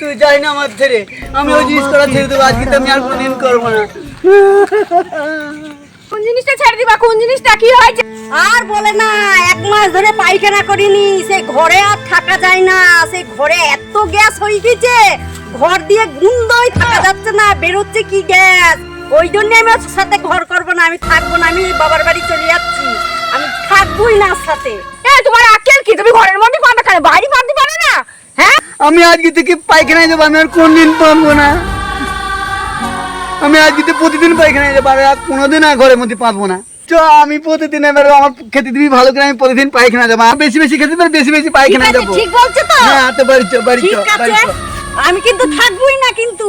তুই যাই না আমার ছেড়ে। আমি ওই জিনিস করা ছেড়ে দেবো আজকে তো আমি আর কোনোদিন করব না। কোন জিনিসটা ছেড়ে দিবা? কোন জিনিসটা কি হয়েছে? আর বলে না এক মাস ধরে পায়খানা করিনি সে ঘরে আর থাকা যায় না সে ঘরে এত গ্যাস হয়ে গেছে ঘর দিয়ে গুন্দই থাকা যাচ্ছে না বেরোচ্ছে কি গ্যাস? ওই জন্য আমি ওর সাথে ঘর করব না আমি থাকব না আমি বাবার বাড়ি চলে যাচ্ছি। আমি থাকবোই না ওর সাথে। এ তোমার আকেল কি? তুমি ঘরের মধ্যে পাবে কেন বাইরে পাতে পারো না হ্যাঁ আমি আজকে থেকে পায়খানায় যাব আমি আর কোনদিন পাবো না। আমি আজকে প্রতিদিন পায়খানায় যাব আর কোনোদিন আর ঘরের মধ্যে পাবো না। চ আমি প্রতিদিন এবার আমার খেতে দিবি ভালো করে আমি প্রতিদিন পায়খানা যাব। বেশি বেশি খেতে পারি বেশি বেশি পায়খানা যাব। ঠিক বলছে তো? হ্যাঁ তো বাড়ি চ বাড়ি চ বাড়ি চ। আমি কিন্তু থাকবোই না কিন্তু।